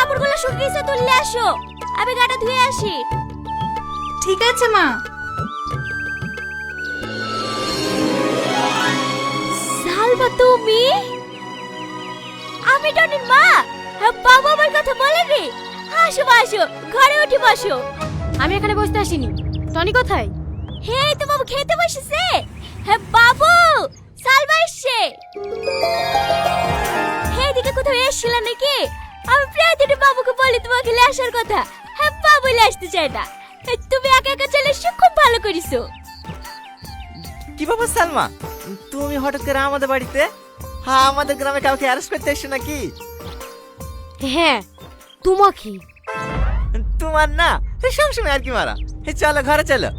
কাপড়গুলো শুকিয়েছে তুললে আসো। আমি গাটা ধুয়ে আসি। ঠিক আছে মা। সালমা তুমি? আমি টনির মা। হ্যাঁ, বাবা আমার কথা বলেনি। আসো আসো। ঘরে উঠে বসো। আমি এখানে বসতে আসিনি। টনি কোথায়? হে তো বাবু খেতে বসেছে। হ্যাঁ বাবু সালমা এসছে। হে এদিকে কোথাও এসছিল নাকি? আমি প্রায় দিনে বাবুকে বলি তোমাকে আসার কথা। হ্যাঁ বাবু আসতে চায় না। তুমি একা একা চলে এসছো খুব ভালো করেছ। কি ব্যাপার সালমা? তুমি হঠাৎ করে আমাদের বাড়িতে? হ্যাঁ আমাদের গ্রামে কাউকে অ্যারেস্ট করতে এসছো নাকি? হ্যাঁ তোমাকে। তোমার না সবসময় আর কি মারা। চলো ঘরে চলো।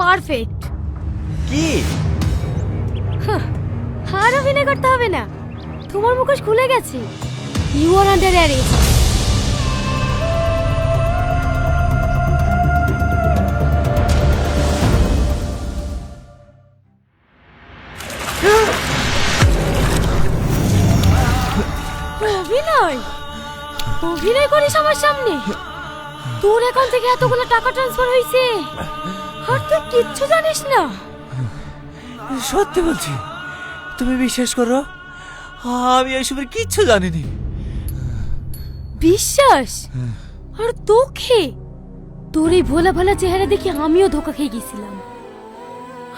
পারফেক্ট। কি? আর অভিনয় করতে হবে না। তোমার মুখোশ খুলে গেছে। আর আন্ডার অ্যারেস্ট অভিনয়? অভিনয় করিস আমার সামনে? তোর অ্যাকাউন্ট থেকে এতগুলো টাকা ট্রান্সফার হয়েছে আর তুই কিচ্ছু জানিস না। সত্যি বলছি, তুমি বিশ্বাস করো, আমি এসবের কিচ্ছু জানিনি। বিশ্বাস? আর তোকে? তোর এই ভোলা ভালা চেহারা দেখে আমিও ধোকা খেয়ে গেছিলাম।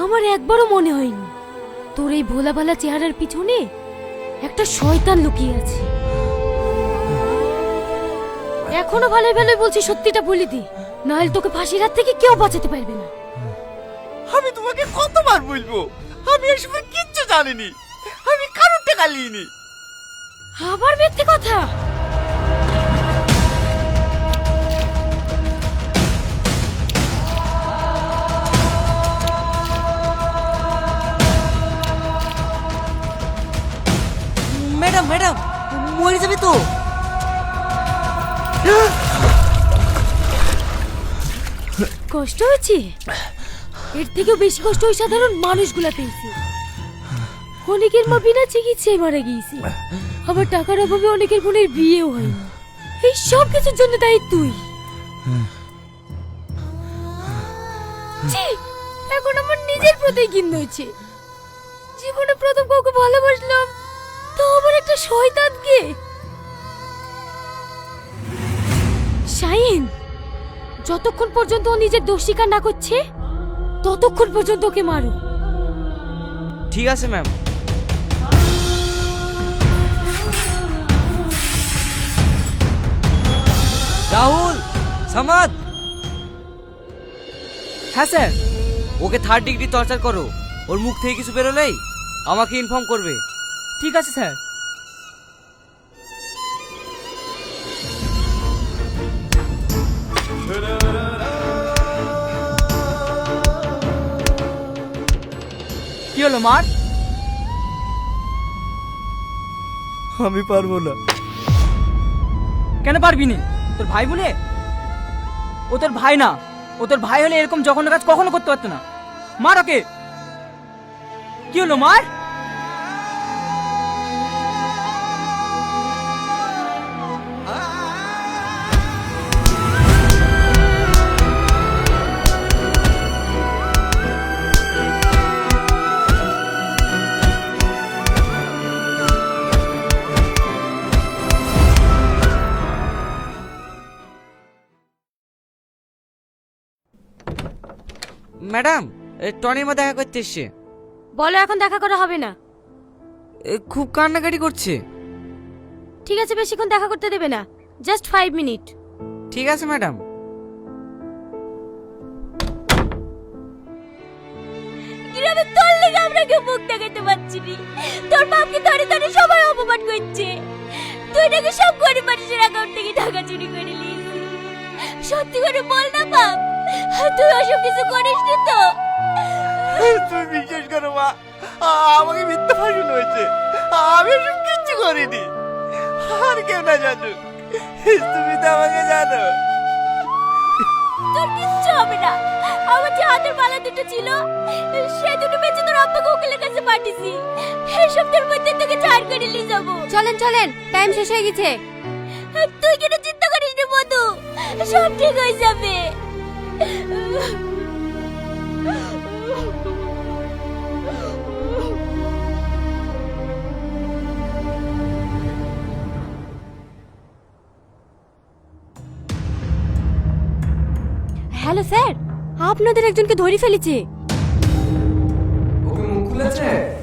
আমার একবারও মনে হয়নি। তোর এই ভোলা ভালা চেহারার পিছনে একটা শয়তান লুকিয়ে আছে। এখনও ভালোই ভালোই বলছি সত্যিটা বলে দি। নাহলে তোকে ফাঁসির হাত থেকে কেউ বাঁচাতে পারবে না। আমি তোমাকে কতবার বলব? আমি এসবের কিচ্ছু জানিনি। আমি কারোর টাকা নিইনি আবার মিথ্যে কথা? কষ্ট হচ্ছে এর থেকেও বেশি কষ্ট ওই সাধারণ মানুষগুলা অনেকের মা বিনা চিকিৎসায় মারা গিয়েছে। আবার টাকার অভাবে অনেকের বোনের বিয়েও হয়নি। এই সব কিছুর জন্য দায়ী তুই। এখন আমার নিজের প্রতি ঘিন্ন হচ্ছে জীবনে প্রথম কাউকে ভালোবাসলাম তো আবার একটা শয়তানকে শাইন যতক্ষণ পর্যন্ত ও নিজের দোষ স্বীকার না করছে, ততক্ষণ পর্যন্ত ওকে মারো। ঠিক আছে ম্যাম রাহুল, সামাদ। হ্যাঁ sir. Okay third degree torture করো। ওর মুখ থেকে কিছু বেরোলেই আমাকে ইনফর্ম করবে। ঠিক আছে স্যার। কি হলো মার? আমি পারব না। কেন পারবি নি? তোর ভাই বলে? ও তোর ভাই না। ও তোর ভাই হলে এরকম জঘন্য কাজ কখনো করতে পারতো না। মার ওকে। কি হলো মার? ম্যাডাম টনির মা দেখা করতে এসছে। বলো এখন দেখা করা হবে না। খুব কান্নাকাটি করছে। ঠিক আছে বেশিক্ষণ দেখা করতে দেবে না। Just five minute. ঠিক আছে ম্যাডাম। তোর লেগে আমরা কেউ মুখ দেখাতে পারছি নি? তোর বাপকে ধরে ধরে সবাই অপমান করছে। তুই নাকি সব গরিব মানুষের অ্যাকাউন্ট থেকে টাকা চুরি করে নিয়েছিস সত্যি করে বল না বাপ। তুই ওসব কিছু করিস নি তো। তুমি বিশ্বাস করো মা আমাকে মিথ্যা ফাঁসুন হয়েছে। আমি এসব কিচ্ছু করিনি। আর কেউ না জানুক। তুমি তো আমাকে জানো। তোর কিচ্ছু হবে না। আমার যে হাতের মালা দুটো ছিল সে দুটো বেঁচে তোর আব্বাকে উকিলের কাছে পাঠিয়েছি। এই সপ্তাহের মধ্যে তোকে ছাড় করে নিয়ে যাব। চলেন চলেন টাইম শেষ হয়ে গেছে। তুই কেন চিন্তা করিস রে মধু? সব ঠিক হয়ে যাবে। হ্যালো স্যার আপনাদের একজনকে ধরে ফেলেছে। ওকে মুখ খুলেছে